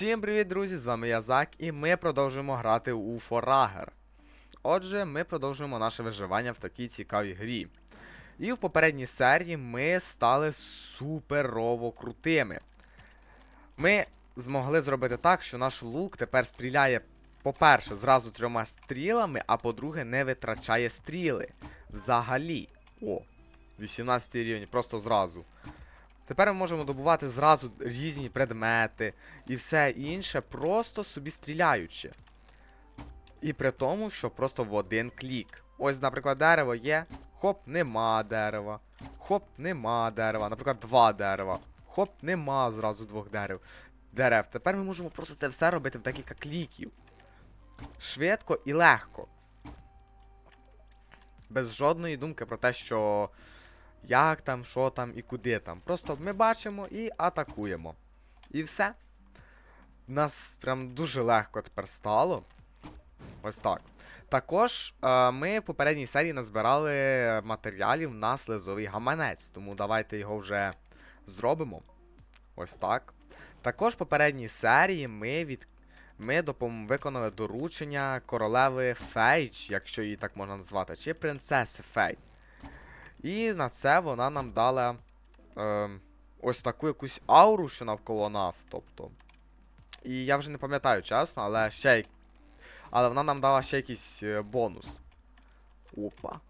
Всім привіт, друзі! З вами я Зак, і ми продовжуємо грати у Форагер. Отже, ми продовжуємо наше виживання в такій цікавій грі. І в попередній серії ми стали суперово крутими. Ми змогли зробити так, що наш лук тепер стріляє, по-перше, зразу трьома стрілами, а по-друге, не витрачає стріли. Взагалі. О, 18 рівень, просто зразу. Тепер ми можемо добувати зразу різні предмети і все інше, просто собі стріляючи. І при тому, що просто в один клік. Ось, наприклад, дерево є. Хоп, нема дерева. Хоп, нема дерева. Наприклад, два дерева. Хоп, нема зразу двох дерев. Дерев. Тепер ми можемо просто це все робити в декілька кліків. Швидко і легко. Без жодної думки про те, що як там, що там і куди там. Просто ми бачимо і атакуємо. І все. Нас прям дуже легко тепер стало. Ось так. Також е, ми в попередній серії назбирали матеріалів на слизовий гаманець, тому давайте його вже зробимо. Ось так. Також в попередній серії ми від. Ми допом... виконали доручення королеви Фейдж, якщо її так можна назвати, чи принцеси Фейдж. І на це вона нам дала е, ось таку якусь ауру, що навколо нас. тобто. І я вже не пам'ятаю чесно, але ще Але вона нам дала ще якийсь е, бонус. Опа.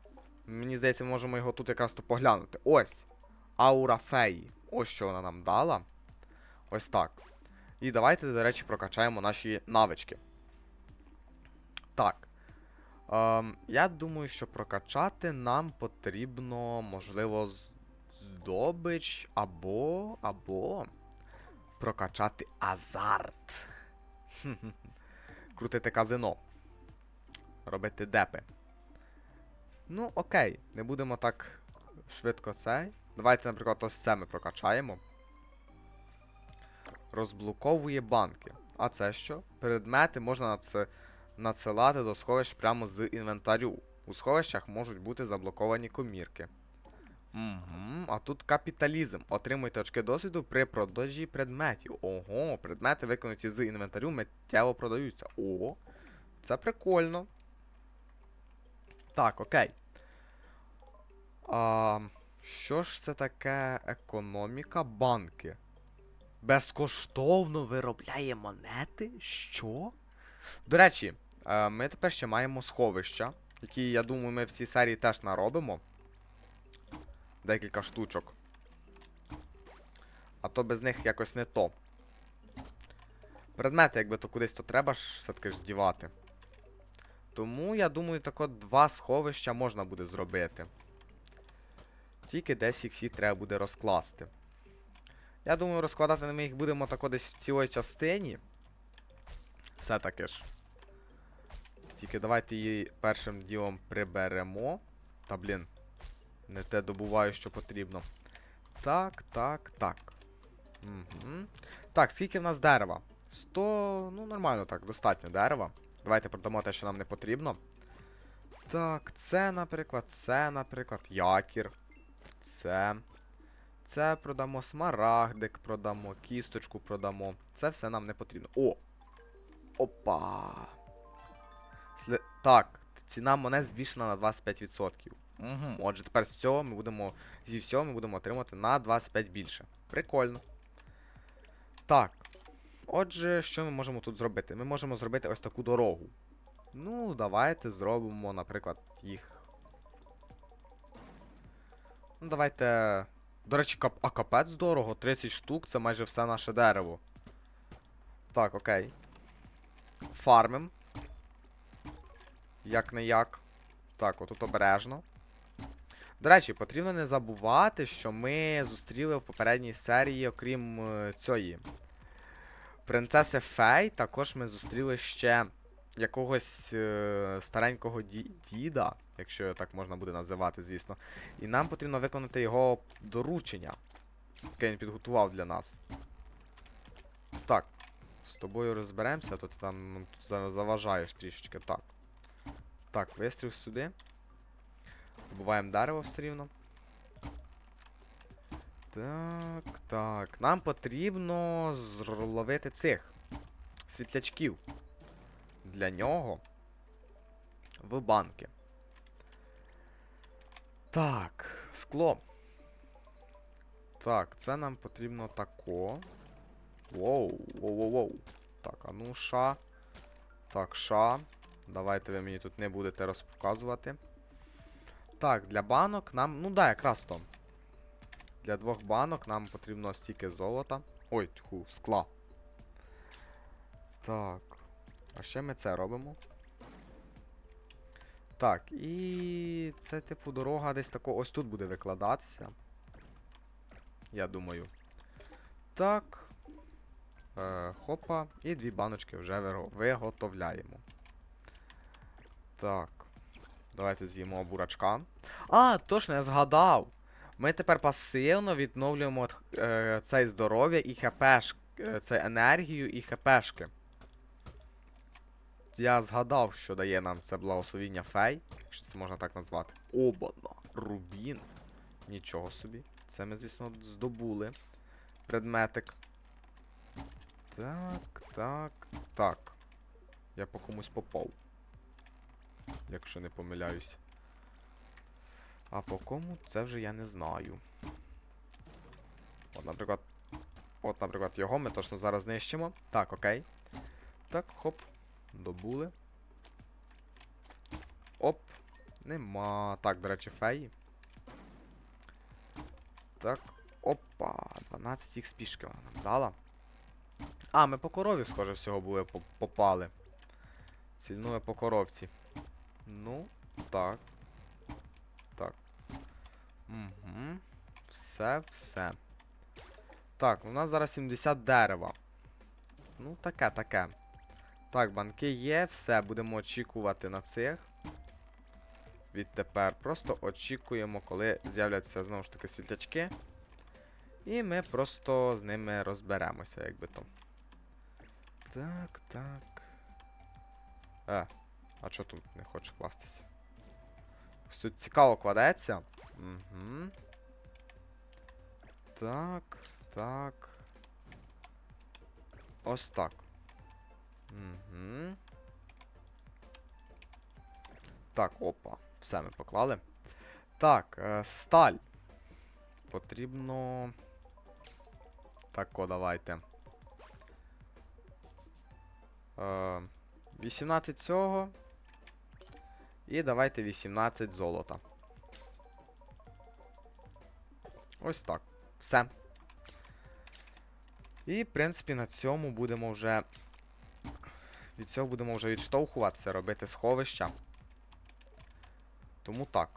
Мені здається, ми можемо його тут якраз то поглянути. Ось. Аура феї. Ось що вона нам дала. Ось так. І давайте, до речі, прокачаємо наші навички. Так. Ем, я думаю, що прокачати нам потрібно, можливо, здобич або. або. Прокачати азарт. Крутити казино. Робити депи. Ну, окей, не будемо так швидко цей. Давайте, наприклад, ось це ми прокачаємо. Розблоковує банки. А це що? Предмети можна надс- надсилати до сховищ прямо з інвентарю. У сховищах можуть бути заблоковані комірки. Угу, а тут капіталізм. Отримуйте очки досвіду при продажі предметів. Ого, предмети, виконані з інвентарю, миттєво продаються. О, це прикольно. Так, окей. А, що ж це таке економіка банки? Безкоштовно виробляє монети? Що? До речі, ми тепер ще маємо сховища, які, я думаю, ми в цій серії теж наробимо. Декілька штучок. А то без них якось не то. Предмети, якби то кудись, то треба ж все-таки ж дівати. Тому, я думаю, так от два сховища можна буде зробити. Тільки десь їх всі треба буде розкласти. Я думаю, розкладати ми їх будемо тако десь в цілій частині. Все-таки ж. Тільки давайте її першим ділом приберемо. Та блін. Не те добуваю, що потрібно. Так, так, так. Угу. Так, скільки в нас дерева? 100. Ну, нормально так, достатньо дерева. Давайте продамо те, що нам не потрібно. Так, це, наприклад, це, наприклад, якір. Це. Це продамо смарагдик, продамо, кісточку продамо. Це все нам не потрібно. О! Опа! Сли... Так, ціна монет збільшена на 25%. Угу. Отже, тепер з цього ми будемо. Зі всього ми будемо отримати на 25 більше. Прикольно. Так. Отже, що ми можемо тут зробити? Ми можемо зробити ось таку дорогу. Ну, давайте зробимо, наприклад, їх. Ну, давайте. До речі, кап... а капець дорого, 30 штук, це майже все наше дерево. Так, окей. Фармим. Як не як. Так, отут обережно. До речі, потрібно не забувати, що ми зустріли в попередній серії, окрім е, цієї. Принцеси Фей, також ми зустріли ще якогось е, старенького ді- діда, якщо так можна буде називати, звісно. І нам потрібно виконати його доручення, яке він підготував для нас. Так. З тобою розберемося, то ти там ну, заважаєш трішечки. Так. Так, вистріл сюди. Добуваємо дерево все рівно. Так, так. Нам потрібно зловити цих. світлячків для нього в банки. Так, скло. Так, це нам потрібно тако. Воу, воу, воу, воу. Так, а ну ша. Так, ша. Давайте ви мені тут не будете розказувати. Так, для банок нам. Ну да, якраз то. Для двох банок нам потрібно стільки золота. Ой, тьху, скла. Так. А ще ми це робимо. Так, і це, типу, дорога десь тако ось тут буде викладатися. Я думаю. Так. Е, хопа. І дві баночки вже виго- виготовляємо. Так. Давайте з'їмо бурачка. А, точно, я згадав. Ми тепер пасивно відновлюємо е, цей здоров'я і хпш, е, це енергію і хпшки. Я згадав, що дає нам це благословіння фей, якщо це можна так назвати. Обана, рубін. Нічого собі. Це ми, звісно, здобули. Предметик. Так, так, так. Я по комусь попав. Якщо не помиляюсь. А по кому це вже я не знаю. От, наприклад. От, наприклад, його ми точно зараз знищимо. Так, окей. Так, хоп. Добули. Оп. Нема. Так, до речі, феї. Так. Опа. 12 їх спішки вона нам дала. А, ми по корові, схоже, всього були попали. Цільнули по коровці. Ну, так. Так. Угу. Все, все. Так, у нас зараз 70 дерева. Ну, таке, таке. Так, банки є, все, будемо очікувати на цих. Відтепер просто очікуємо, коли з'являться знову ж таки світлячки. І ми просто з ними розберемося, якби то. Так, так. Е, а чого тут не хоче кластися? Ось Тут цікаво кладеться. Угу. Так, так. Ось так. Угу. Так, опа. Все ми поклали. Так, е, сталь. Потрібно. Тако, давайте. Е, 18 цього. І давайте 18 золота. Ось так. Все. І, в принципі, на цьому будемо вже. Від цього будемо вже відштовхуватися, робити сховища. Тому так.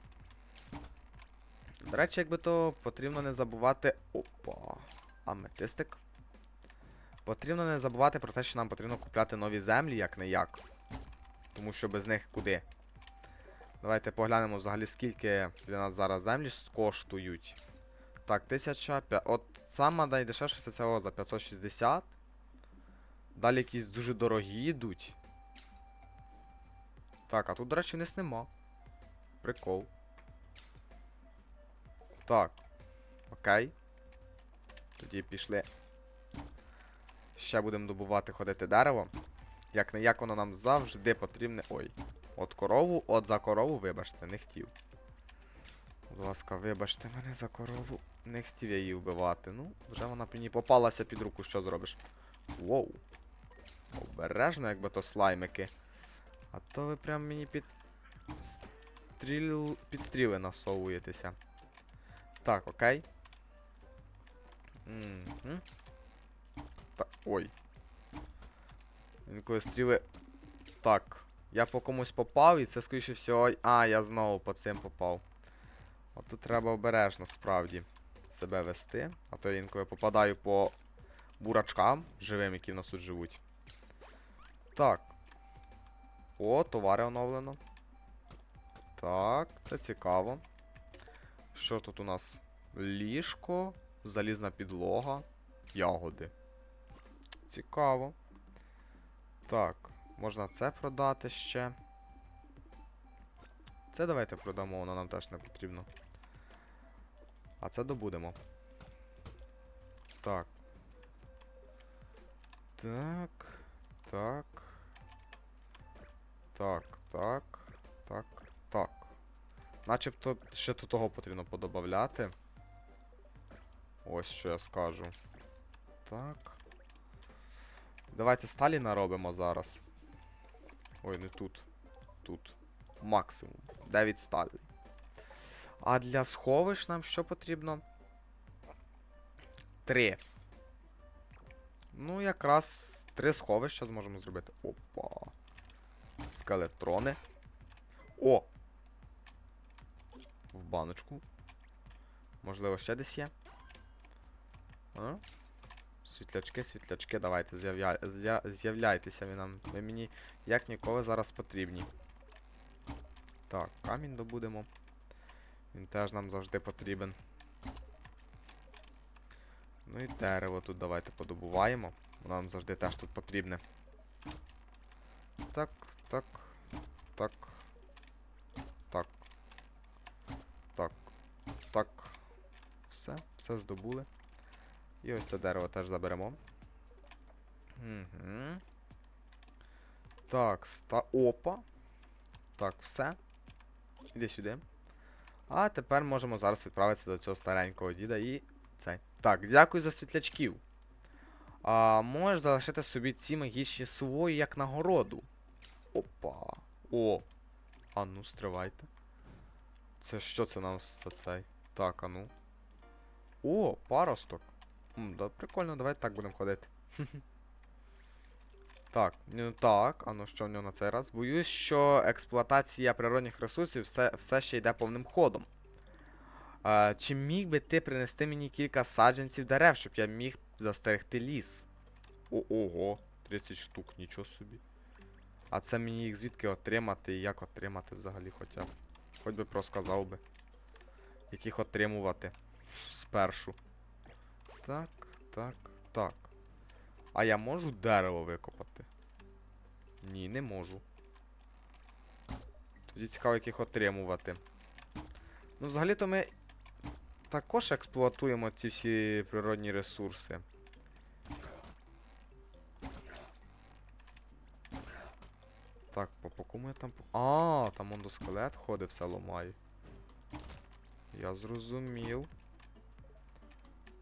До речі, якби то потрібно не забувати. Опа. Аметистик. Потрібно не забувати про те, що нам потрібно купляти нові землі, як не як. Тому що без них куди. Давайте поглянемо взагалі, скільки для нас зараз землі коштують. Так, 1000. От сама найдешевша це цього за 560. Далі якісь дуже дорогі йдуть. Так, а тут, до речі, низ нема. Прикол. Так. Окей. Тоді пішли. Ще будемо добувати ходити дерево. Як не як воно нам завжди потрібне. Ой. От корову, от за корову, вибачте, не хотів. Будь ласка, вибачте мене за корову. Не хотів я її вбивати. Ну, вже вона мені попалася під руку, що зробиш? Воу. Обережно, якби то слаймики. А то ви прям мені під. Стріл... Підстріли насовуєтеся. Так, окей. Угу. Так, ой. Він коли стріли. Так. Я по комусь попав, і це, скоріше всього. А, я знову по цим попав. От тут треба обережно справді себе вести. А то я інколи попадаю по бурачкам живим, які в нас тут живуть. Так. О, товари оновлено. Так, це цікаво. Що тут у нас? Ліжко, залізна підлога, ягоди. Цікаво. Так, можна це продати ще. Це давайте продамо, воно нам теж не потрібно. А це добудемо. Так. Так. Так. Так, так, так, так. Начебто ще тут того потрібно подобавляти. Ось що я скажу. Так. Давайте сталі наробимо зараз. Ой, не тут. Тут. Максимум. 9 сталі. А для сховищ нам що потрібно? 3. Ну, якраз три сховища зможемо зробити. Опа. Скелетрони. О! В баночку. Можливо, ще десь є. А? Світлячки, світлячки, давайте, з'явля... з'являйтеся ви нам. Ви мені як ніколи зараз потрібні. Так, камінь добудемо. Він теж нам завжди потрібен. Ну і дерево тут давайте подобуваємо. Воно нам завжди теж тут потрібне. Так, так, так. Так. Так. Так. Все, все здобули. І ось це дерево теж заберемо. Угу. Так, ста. Опа. Так, все. Іди сюди. А тепер можемо зараз відправитися до цього старенького діда і цей. Так, дякую за світлячків. А, можеш залишити собі ці магічні сувої як нагороду. Опа. О. А ну, стривайте. Це що це нам за цей? Так, а ну. О, паросток. М, да, прикольно, давайте так будемо ходити. Так, ну так, а ну що в нього на цей раз? Боюсь, що експлуатація природних ресурсів все, все ще йде повним ходом. А, чи міг би ти принести мені кілька саджанців дерев, щоб я міг застерегти ліс? О, ого, 30 штук, нічого собі. А це мені їх звідки отримати і як отримати взагалі хоча б. Хоч би просказав би. Яких отримувати спершу. Так, так, так. А я можу дерево викопати? Ні, не можу. Тоді цікаво, яких отримувати. Ну, взагалі-то ми також експлуатуємо ці всі природні ресурси. Так, по, кому я там. А, там он до скелет ходить, все ламає. Я зрозумів.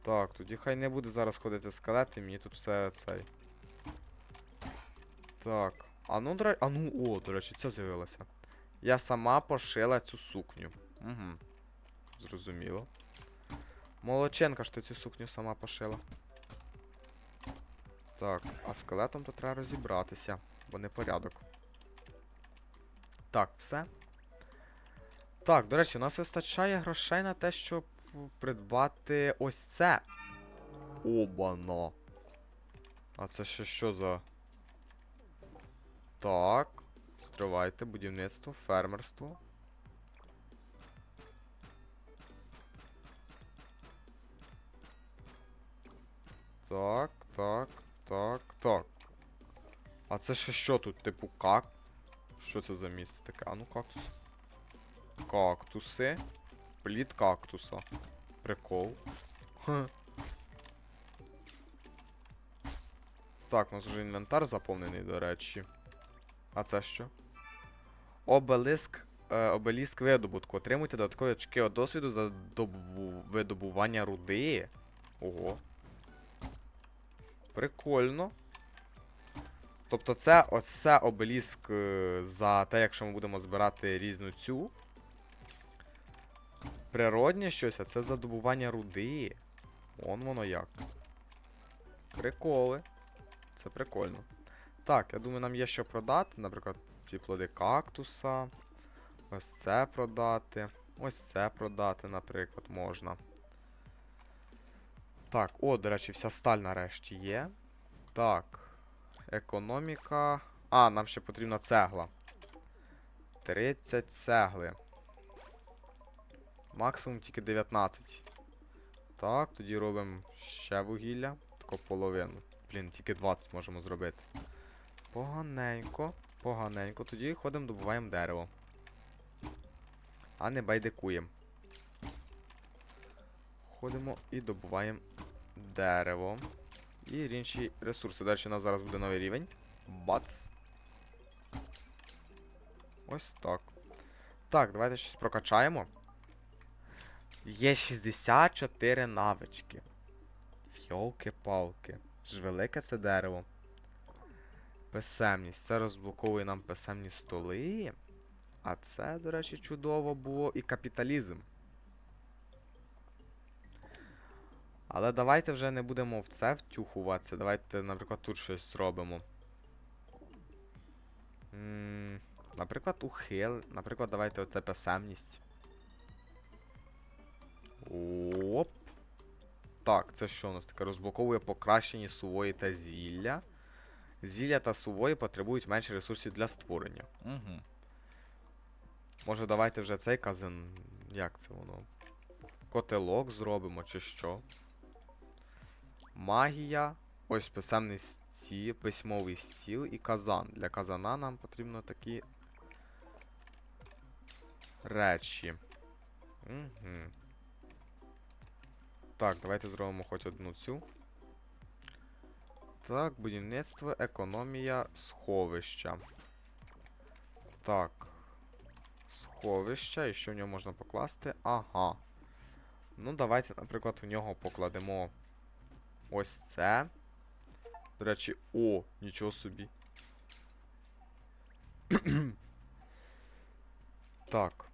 Так, тоді хай не буде зараз ходити скелет, і мені тут все цей. Так. А ну, речі. А ну, о, до речі, це з'явилося. Я сама пошила цю сукню. Угу. Зрозуміло. Молодченка, що цю сукню сама пошила. Так, а скелетом то треба розібратися, бо не порядок. Так, все. Так, до речі, у нас вистачає грошей на те, щоб придбати ось це. Обано. А це ще що за. Так. Стривайте, будівництво, фермерство. Так, так, так, так. А це ще що тут, типу, как? Що це за місце таке? А ну кактус. Кактуси. Плід кактуса. Прикол. Так, у нас вже інвентар заповнений, до речі. А це що? Обелиск. Е, обеліск видобутку. Отримуйте додаткові очки от досвіду за добу... видобування руди. Ого. Прикольно. Тобто це ось це обеліск е, за те, якщо ми будемо збирати різну цю. Природнє щось, а це за добування руди. Вон воно як. Приколи. Це прикольно. Так, я думаю, нам є що продати. Наприклад, ці плоди кактуса. Ось це продати. Ось це продати, наприклад, можна. Так, о, до речі, вся сталь нарешті є. Так. Економіка. А, нам ще потрібна цегла. 30 цегли. Максимум тільки 19. Так, тоді робимо ще вугілля. Таку половину. Блін, тільки 20 можемо зробити. Поганенько. Поганенько. Тоді ходимо, добуваємо дерево. А не байдикуємо. Ходимо і добуваємо дерево. І інші ресурси. Далі у нас зараз буде новий рівень. Бац. Ось так. Так, давайте щось прокачаємо. Є 64 навички. Йолки-палки. Ж велике це дерево. Писемність. Це розблоковує нам писемні столи. А це, до речі, чудово було і капіталізм. Але давайте вже не будемо в це втюхуватися. Давайте, наприклад, тут щось зробимо. Наприклад, ухил. Наприклад, давайте оце писемність. Оп. Так, це що у нас таке? Розблоковує покращені сувої та зілля. Зілля та сувої потребують менше ресурсів для створення. Угу. Може, давайте вже цей казан. Як це воно? Котелок зробимо, чи що? Магія. Ось писемний стіл, письмовий стіл і казан. Для казана нам потрібно такі речі. Угу. Так, давайте зробимо хоч одну цю. Так, будівництво, економія, сховища. Так. Сховища, і що в нього можна покласти? Ага. Ну, давайте, наприклад, в нього покладемо ось це. До речі, о, нічого собі. так.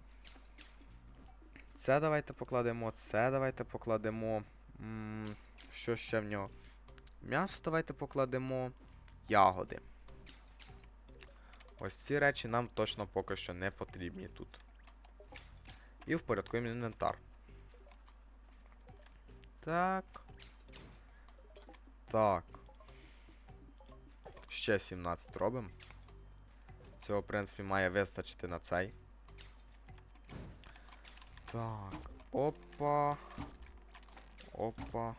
Це давайте покладемо, це давайте покладемо. М що ще в нього? М'ясо давайте покладемо. Ягоди. Ось ці речі нам точно поки що не потрібні тут. І впорядкуємо інвентар. Так. Так. Ще 17 робимо. Цього, в принципі, має вистачити на цей. Так. Опа. Опа.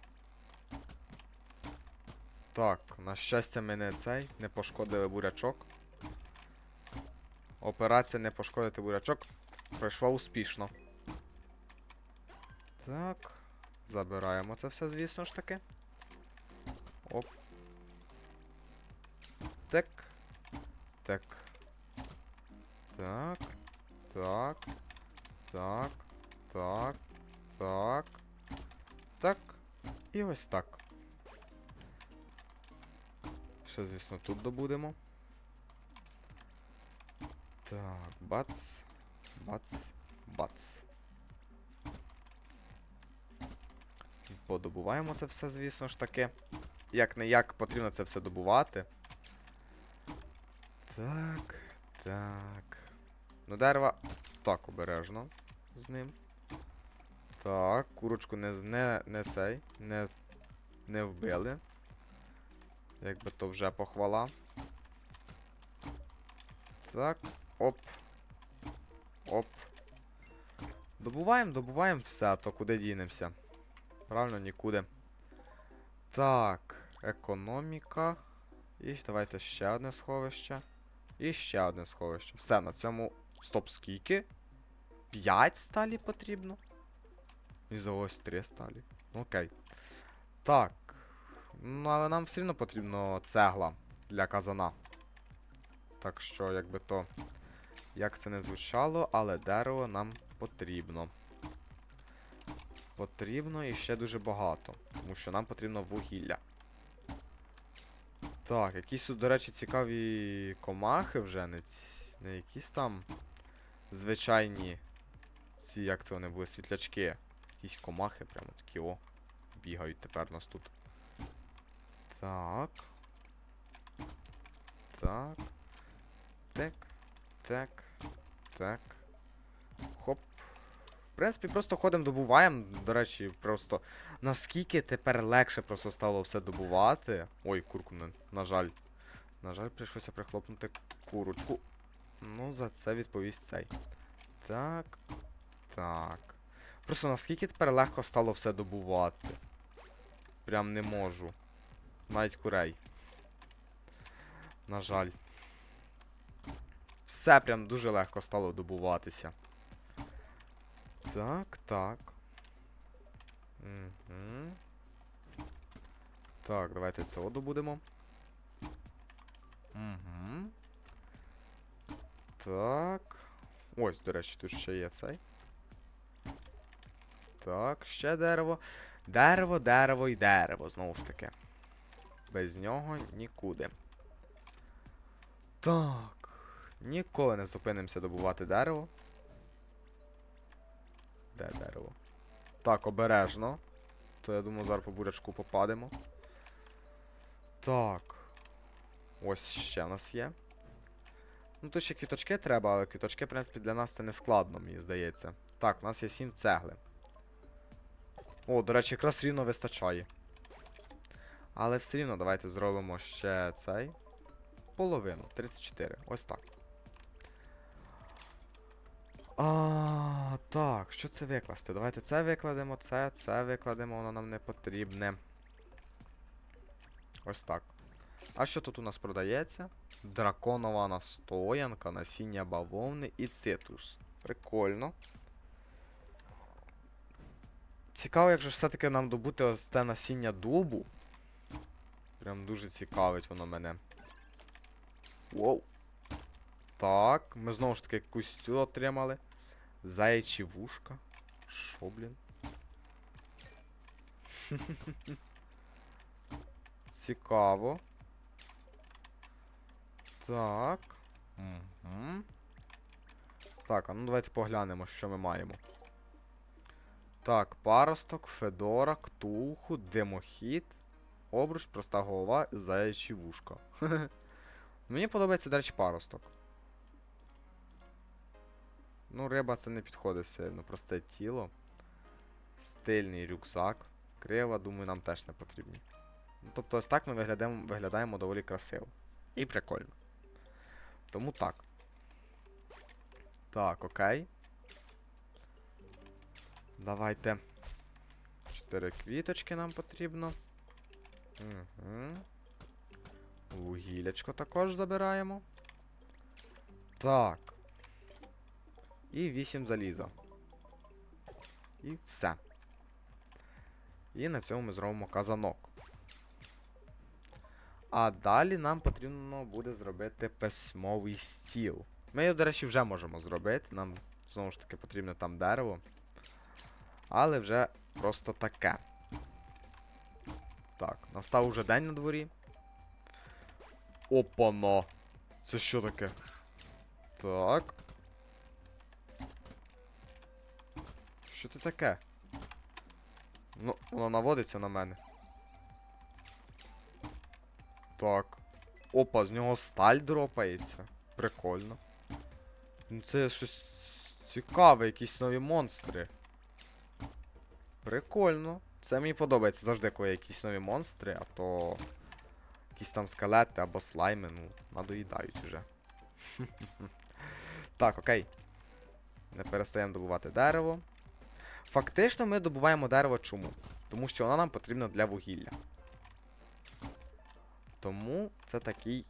Так, на щастя, ми не цей, не пошкодили бурячок. Операція не пошкодити бурячок пройшла успішно. Так. Забираємо це все, звісно ж таки. Оп. Так. Так. Так. Так. Так. Так. Так. Так. І ось так. Ще, звісно, тут добудемо. Так, бац. Бац. Бац. Подобуваємо це все, звісно ж таки. Як не як потрібно це все добувати. Так. Так. Ну, дерева. Так, обережно з ним. Так, курочку не не, не цей. Не, не вбили. Якби то вже похвала. Так. Оп. Оп. Добуваємо, добуваємо все, то куди дінемося. Правильно, нікуди. Так, економіка. І давайте ще одне сховище. І ще одне сховище. Все, на цьому. Стоп, скільки? 5 сталі потрібно. І за ось 3 сталі. Окей. Так. Ну, але нам все одно потрібно цегла для казана. Так що, якби то. Як це не звучало, але дерево нам потрібно. Потрібно і ще дуже багато. Тому що нам потрібно вугілля. Так, якісь тут, до речі, цікаві комахи вже, не, ці, не якісь там звичайні. Ці, як це вони були, світлячки. Якісь комахи прямо такі, о. Бігають тепер у нас тут. Так. Так. Так. Так. Так. Хоп. В принципі, просто ходимо, добуваємо. До речі, просто наскільки тепер легше просто стало все добувати. Ой, курку, на, на жаль. На жаль, прийшлося прихлопнути курочку. Ну, за це відповість цей. Так. Так. Просто наскільки тепер легко стало все добувати. Прям не можу. Навіть курей. На жаль. Все прям дуже легко стало добуватися. Так, так. Угу. Так, давайте це добудемо. Так. Ось, до речі, тут ще є цей. Так, ще дерево. Дерево, дерево і дерево, знову ж таки. Без нього нікуди. Так. Ніколи не зупинимося добувати дерево. Де дерево? Так, обережно. То я думаю, зараз по бурячку попадемо. Так. Ось ще нас є. Ну тут ще квіточки треба, але квіточки, в принципі, для нас це не складно, мені здається. Так, у нас є 7 цегли. О, до речі, якраз рівно вистачає. Але все рівно давайте зробимо ще цей. Половину. 34. Ось так. А, так, що це викласти? Давайте це викладемо, це, це викладемо, воно нам не потрібне. Ось так. А що тут у нас продається? Драконова настоянка, насіння бавовни і цитус. Прикольно. Цікаво, як же все-таки нам добути ось те насіння дубу. Прям дуже цікавить воно мене. Воу. Так, ми знову ж таки якусь цю отримали. Заячі вушка. Шо, блін? Цікаво. Так. Угу. Так, а ну давайте поглянемо, що ми маємо. Так, паросток, Федора, Ктулху, Демохід, обруч, проста голова, заячі вушка. Мені подобається, до речі, паросток. Ну, риба це не підходить сильно. Просте тіло. Стильний рюкзак. Крива, думаю, нам теж не потрібні. Ну, тобто ось так ми виглядаємо, виглядаємо доволі красиво. І прикольно. Тому так. Так, окей. Давайте. Чотири квіточки нам потрібно. Угу. Вугілячко також забираємо. Так. І 8 заліза. І все. І на цьому ми зробимо казанок. А далі нам потрібно буде зробити письмовий стіл. Ми його, до речі, вже можемо зробити. Нам знову ж таки потрібне там дерево. Але вже просто таке. Так, настав уже день на дворі. Опана! Це що таке? Так. Що це таке? Ну, воно наводиться на мене. Так. Опа, з нього сталь дропається. Прикольно. Ну це щось цікаве, якісь нові монстри. Прикольно. Це мені подобається завжди, коли якісь нові монстри, а то. Якісь там скелети або слайми, ну, надоїдають вже. так, окей. Не перестаємо добувати дерево. Фактично ми добуваємо дерево чому? Тому що воно нам потрібно для вугілля. Тому це такий,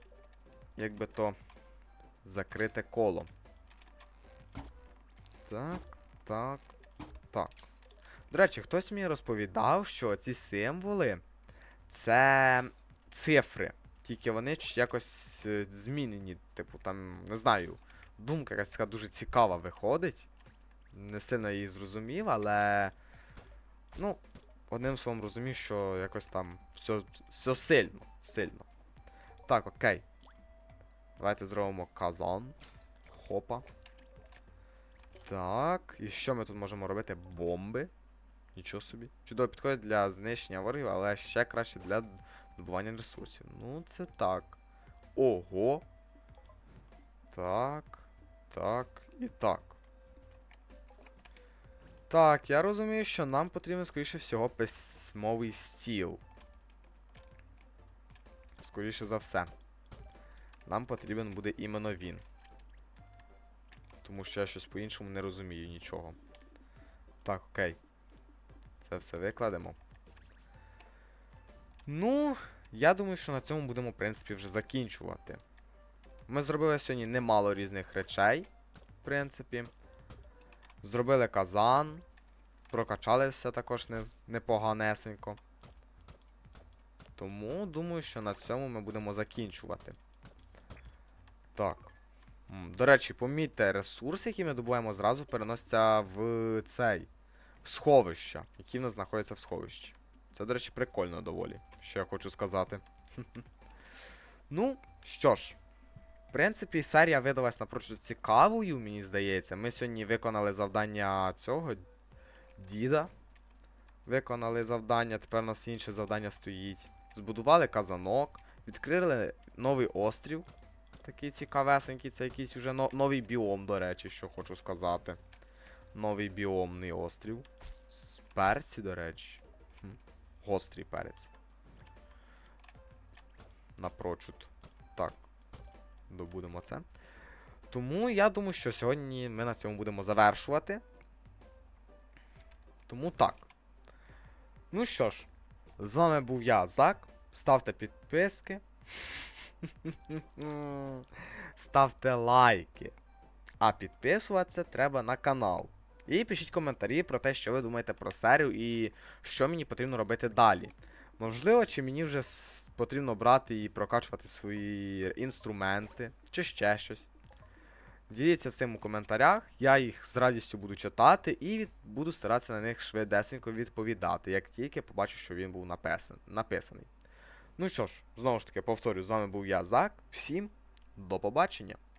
якби то, закрите коло. Так, так, так. До речі, хтось мені розповідав, що ці символи це цифри. Тільки вони якось е, змінені. Типу, там, не знаю, думка якась така дуже цікава виходить. Не сильно її зрозумів, але. Ну, одним словом розумів, що якось там все, все сильно. Сильно. Так, окей. Давайте зробимо казан. Хопа. Так. І що ми тут можемо робити? Бомби. Нічого собі. Чудово підходить для знищення ворогів, але ще краще для добування ресурсів. Ну, це так. Ого. Так. Так і так. Так, я розумію, що нам потрібен, скоріше всього, письмовий стіл. Скоріше за все. Нам потрібен буде іменно він. Тому що я щось по-іншому не розумію нічого. Так, окей. Це все викладемо. Ну, я думаю, що на цьому будемо, в принципі, вже закінчувати. Ми зробили сьогодні немало різних речей, в принципі. Зробили казан. Прокачалися також не, непоганесенько. Тому думаю, що на цьому ми будемо закінчувати. Так. До речі, помітьте, ресурси, які ми добуваємо зразу, переносяться в цей. Сховища, які в нас знаходяться в сховищі. Це, до речі, прикольно доволі, що я хочу сказати. ну, що ж. В принципі, серія видалась напрочуд цікавою, мені здається. Ми сьогодні виконали завдання цього діда. Виконали завдання, тепер у нас інше завдання стоїть. Збудували казанок, відкрили новий острів. Такий цікавесенький, це якийсь уже новий біом, до речі, що хочу сказати. Новий біомний острів. Перці, до речі. Гострий перець. Напрочуд. Так. Добудемо це. Тому я думаю, що сьогодні ми на цьому будемо завершувати. Тому так. Ну що ж, з вами був я, Зак. Ставте підписки. Ставте лайки. А підписуватися треба на канал. І пишіть коментарі про те, що ви думаєте про серію і що мені потрібно робити далі. Можливо, чи мені вже потрібно брати і прокачувати свої інструменти, чи ще щось. Діліться цим у коментарях, я їх з радістю буду читати і від... буду старатися на них швидесенько відповідати, як тільки побачу, що він був написан... написаний. Ну що ж, знову ж таки, повторюю, з вами був я, Зак. Всім до побачення!